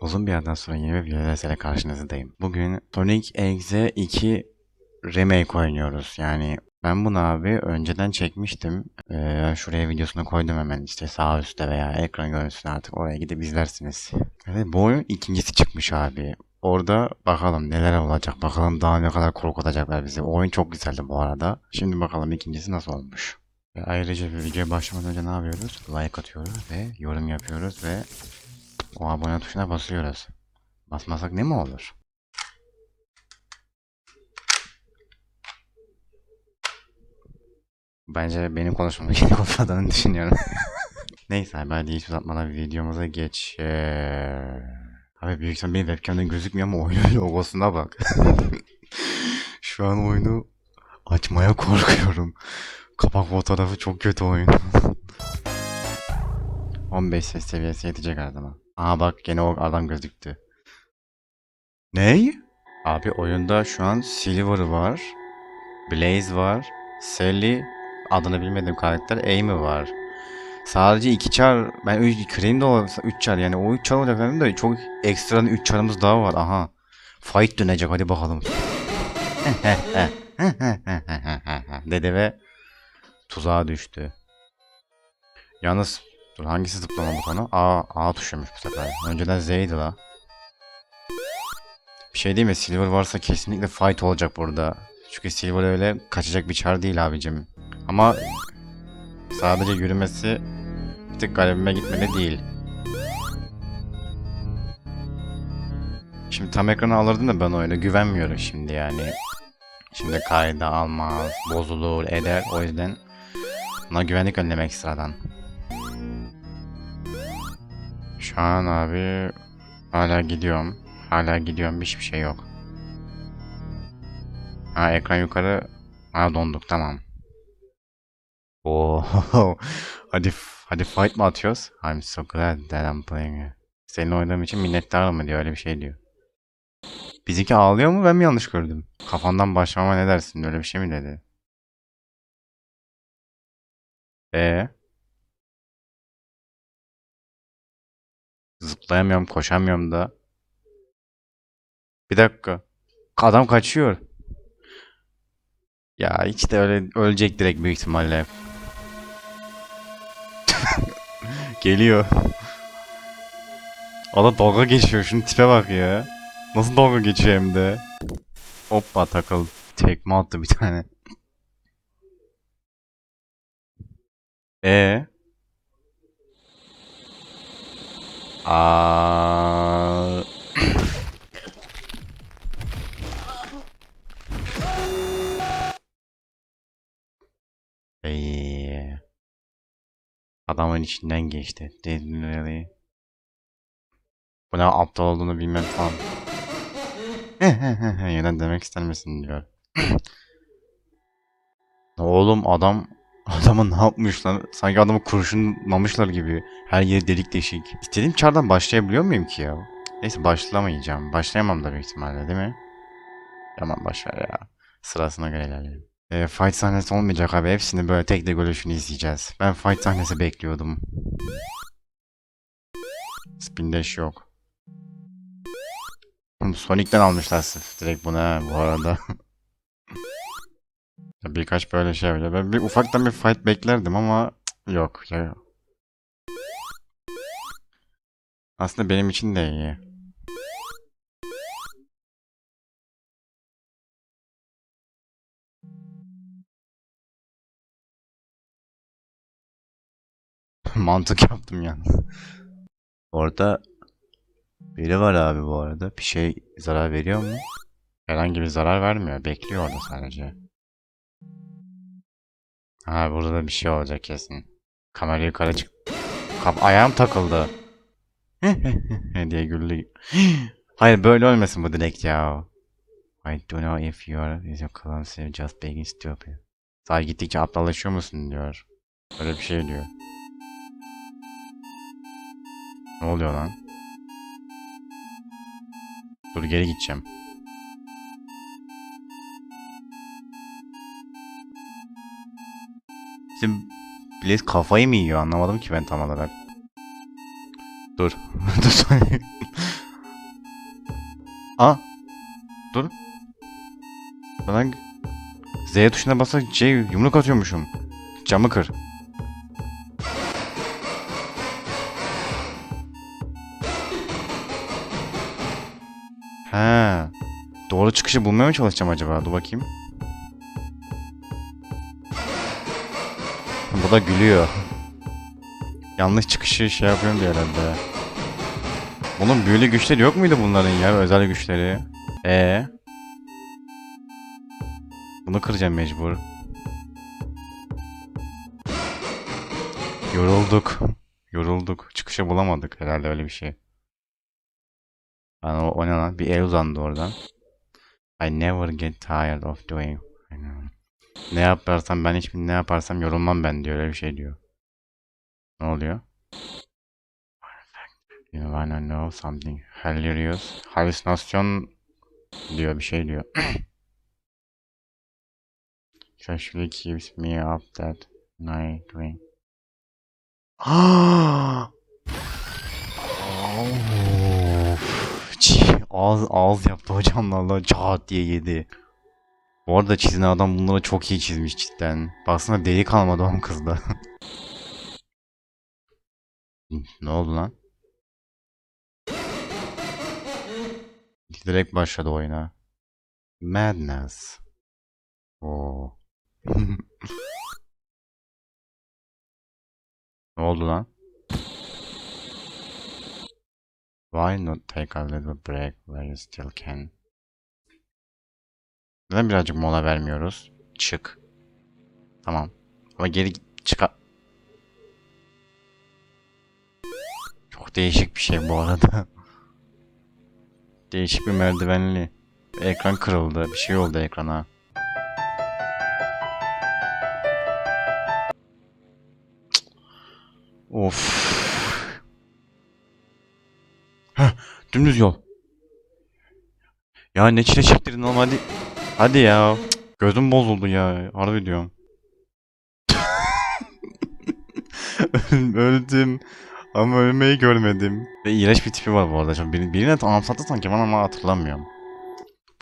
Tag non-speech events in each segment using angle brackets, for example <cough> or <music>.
Uzun bir yerden sonra yeni bir videoda karşınızdayım. Bugün Sonic Exe 2 Remake oynuyoruz. Yani ben bunu abi önceden çekmiştim. Ee, şuraya videosunu koydum hemen işte sağ üstte veya ekran görüntüsüne artık oraya gidip izlersiniz. Evet bu oyun ikincisi çıkmış abi. Orada bakalım neler olacak. Bakalım daha ne kadar korkutacaklar bizi. O oyun çok güzeldi bu arada. Şimdi bakalım ikincisi nasıl olmuş. Ve ayrıca bir videoya başlamadan önce ne yapıyoruz? Like atıyoruz ve yorum yapıyoruz ve o abone tuşuna basıyoruz. Basmasak ne mi olur? Bence benim konuşmamı gerek olmadığını düşünüyorum. <laughs> Neyse abi hadi hiç uzatmadan videomuza geç. Abi büyük ihtimalle benim webcam'den gözükmüyor ama oyunun <laughs> logosuna bak. <laughs> Şu an oyunu açmaya korkuyorum. Kapak fotoğrafı çok kötü oyun. 15 ses seviyesi yetecek her zaman. Aa bak gene o adam gözüktü. Ney? Abi oyunda şu an Silver var. Blaze var. Sally adını bilmediğim karakter Amy var. Sadece iki çar ben 3 Cream de olsa 3 çar yani o 3 çar olacak dedim de çok ekstradan 3 çarımız daha var. Aha. Fight dönecek hadi bakalım. <laughs> Dede ve tuzağa düştü. Yalnız dur hangisi zıplama butonu? A, A tuşuymuş bu sefer. Önceden Z'ydi la. Bir şey değil mi? Silver varsa kesinlikle fight olacak burada. Çünkü Silver öyle kaçacak bir çar değil abicim. Ama sadece yürümesi bir tık galibime gitmeli değil. Şimdi tam ekranı alırdım da ben oyuna güvenmiyorum şimdi yani. Şimdi kayda almaz, bozulur, eder. O yüzden buna güvenlik önlemek sıradan. Şu an abi hala gidiyorum. Hala gidiyorum. Hiçbir şey yok. Ha ekran yukarı. Ha donduk tamam. Oo. <laughs> hadi hadi fight mı atıyoruz? I'm so glad that I'm playing. it. Senin oynadığım için minnettarım mı diyor öyle bir şey diyor. Bizimki ağlıyor mu ben mi yanlış gördüm? Kafandan başlamama ne dersin öyle bir şey mi dedi? E Zıplayamıyorum, koşamıyorum da. Bir dakika. Adam kaçıyor. Ya hiç de öyle ölecek direkt büyük ihtimalle. <laughs> Geliyor. Adam dalga geçiyor. Şunun tipe bak ya. Nasıl dalga geçiyor hem de. Hoppa takıl. Tekme attı bir tane. E Aa. Ey. Adamın içinden geçti. Really. Bu ne aptal olduğunu bilmem falan. <laughs> Yeniden demek ister misin diyor. <clears throat> Oğlum adam adamı ne yapmış lan? Sanki adamı kurşunlamışlar gibi. Her yeri delik deşik. İstediğim çardan başlayabiliyor muyum ki ya? Neyse başlamayacağım. Başlayamam da büyük ihtimalle değil mi? Tamam başlar ya. Sırasına göre ilerleyelim. E, fight sahnesi olmayacak abi. Hepsini böyle tek de görüşünü izleyeceğiz. Ben fight sahnesi bekliyordum. Spin dash yok. Sonic'ten almışlar sırf direkt bunu ha bu arada. <laughs> Birkaç böyle şey öyle. Ben bir ufaktan bir fight beklerdim ama yok. Ya. Aslında benim için de iyi. <laughs> Mantık yaptım yani. Orada biri var abi bu arada. Bir şey zarar veriyor mu? Herhangi bir zarar vermiyor. Bekliyor orada sadece. Ha burada da bir şey olacak kesin. Kamera yukarı çık. Kap ayağım takıldı. <laughs> diye güldü. Hayır böyle olmasın bu direkt ya. I don't know if you are is clumsy just being stupid. Daha gittikçe aptallaşıyor musun diyor. Öyle bir şey diyor. Ne oluyor lan? Dur geri gideceğim. Bizim Blaze kafayı mı yiyor anlamadım ki ben tam olarak. Dur. <laughs> Dur. Aa. Dur. Lan Z tuşuna basa şey yumruk atıyormuşum. Camı kır. He. Doğru çıkışı bulmaya mı çalışacağım acaba? Dur bakayım. Bu da gülüyor. Yanlış çıkışı şey yapıyorum diye herhalde. Bunun büyülü güçleri yok muydu bunların ya? Özel güçleri. Ee. Bunu kıracağım mecbur. Yorulduk. Yorulduk. Çıkışa bulamadık herhalde öyle bir şey. Yani o, o ne lan? Bir el uzandı oradan. I never get tired of doing. Aynen. Ne yaparsam ben hiç ne yaparsam yorulmam ben diyor öyle bir şey diyor. Ne oluyor? You wanna know something hilarious? Halüsinasyon diyor bir şey diyor. Usually keeps me up that night. <gasps> Çiğ, ağız, ağız yaptı hocam valla çat diye yedi. Bu arada çizen adam bunları çok iyi çizmiş cidden. Baksana deli kalmadı oğlum kızda. <laughs> ne oldu lan? Direkt başladı oyuna. Madness. Oo. <laughs> ne oldu lan? Why not take a little break where you still can? Neden birazcık mola vermiyoruz? Çık. Tamam. Ama geri çık. Çok değişik bir şey bu arada. <laughs> Değişik bir merdivenli. Ekran kırıldı. Bir şey oldu ekrana. Of. Heh, dümdüz yol. Ya ne çile çektirdin oğlum hadi. Ya. Cık, Gözüm bozuldu ya. Harbi diyorum. <laughs> Öldüm. Ama ölmeyi görmedim. Ve iğrenç bir tipi var bu arada. Çok bir, birine anımsattı sanki ben ama hatırlamıyorum.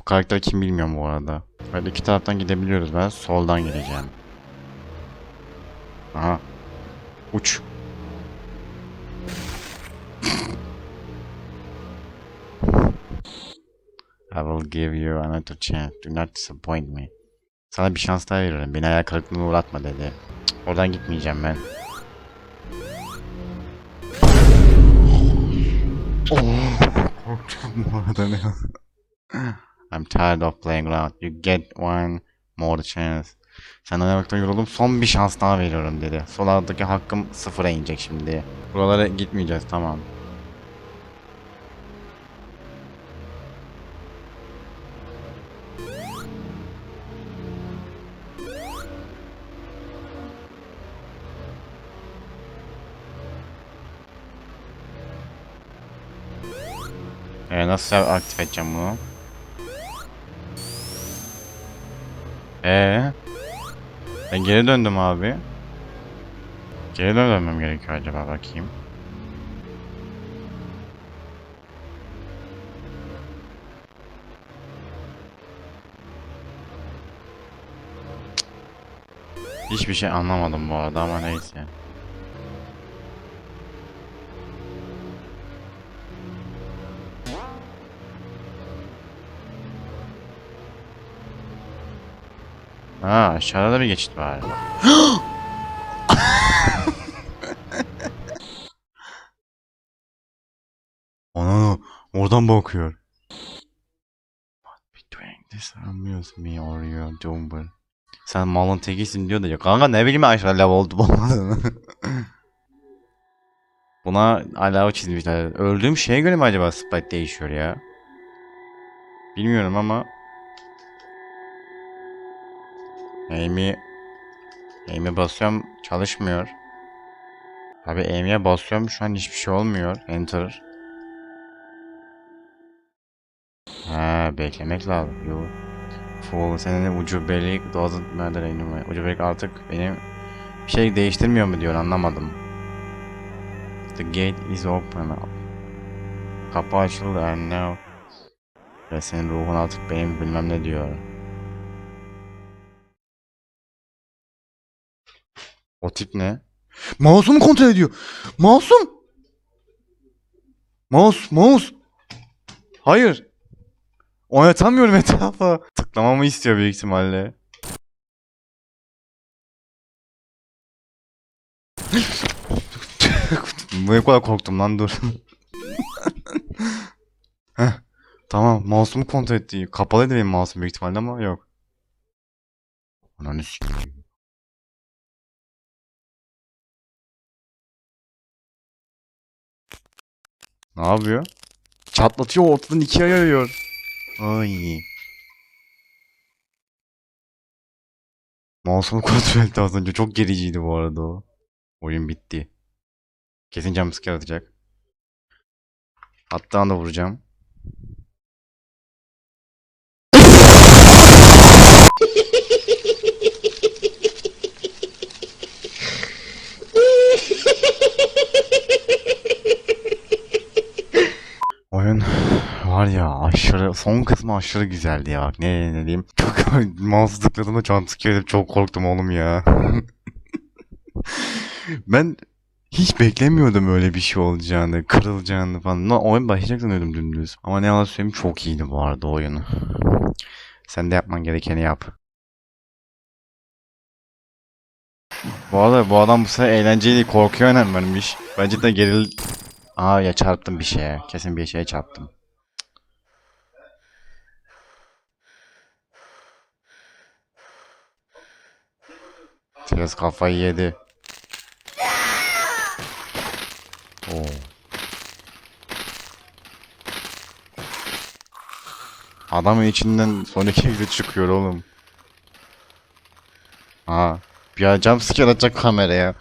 Bu karakter kim bilmiyorum bu arada. Böyle iki taraftan gidebiliyoruz. Ben soldan gideceğim. Aha. Uç. I will give you another chance. Do not disappoint me. Sana bir şans daha veriyorum. Beni hayal kırıklığına uğratma dedi. Cık, oradan gitmeyeceğim ben. Oh, korktum bu arada ne? I'm tired of playing around. You get one more chance. Sen oynamaktan yoruldum. Son bir şans daha veriyorum dedi. Sol alttaki hakkım sıfıra inecek şimdi. Buralara gitmeyeceğiz tamam. Ee, nasıl aktif edeceğim bunu? Ee, ben geri döndüm abi. Geri dönmem gerekiyor acaba bakayım. Hiçbir şey anlamadım bu arada ama neyse. Ha aşağıda da bir geçit var. <gasps> Ana oradan bakıyor. What between this amuse me or your dumber. Sen malın tekisin diyor da ya kanka ne bileyim aşağı level oldu olmadığını. <laughs> Buna alava çizmişler. Öldüğüm şeye göre mi acaba sprite değişiyor ya? Bilmiyorum ama Aim'i Aim'e basıyorum çalışmıyor. Abi aim'e basıyorum şu an hiçbir şey olmuyor. Enter. Ha beklemek lazım. Yo. Full senin ucubelik doesn't matter anymore. Ucubelik artık benim bir şey değiştirmiyor mu diyor anlamadım. The gate is open. Kapı açıldı and now Ve senin ruhun artık benim bilmem ne diyor. O tip ne? Mouse'umu kontrol ediyor. Mouse'um. Mouse, mouse. Hayır. Oynatamıyorum etrafa. Tıklamamı istiyor büyük ihtimalle. <laughs> Bu kadar korktum lan dur. <laughs> Heh, tamam mouse'umu kontrol etti. Kapalıydı benim mouse'um büyük ihtimalle ama yok. Ananı sikeyim. Ne yapıyor? Çatlatıyor ortadan ikiye ayırıyor. Ay. Mouse'umu kontrol etti az önce. Çok gericiydi bu arada o. Oyun bitti. Kesin jumpscare atacak. Hatta da vuracağım. Var ya aşırı son kısmı aşırı güzeldi ya ne ne diyeyim. Çok <laughs> mouse tıkladığımda yedim, çok korktum oğlum ya. <laughs> Ben hiç beklemiyordum öyle bir şey olacağını kırılacağını falan. No, oyun başlayacak sanıyordum dümdüz. Ama ne yalan söyleyeyim çok iyiydi bu arada oyunu. Sen de yapman gerekeni yap. Bu arada bu adam bu sefer eğlenceli korkuyor önem vermiş bence de geril Aa ya çarptım bir şeye. Kesin bir şeye çarptım. Tez kafayı yedi. Oo. Adamın içinden sonraki egze çıkıyor oğlum. Aa. Ara jumpscare atacak kameraya.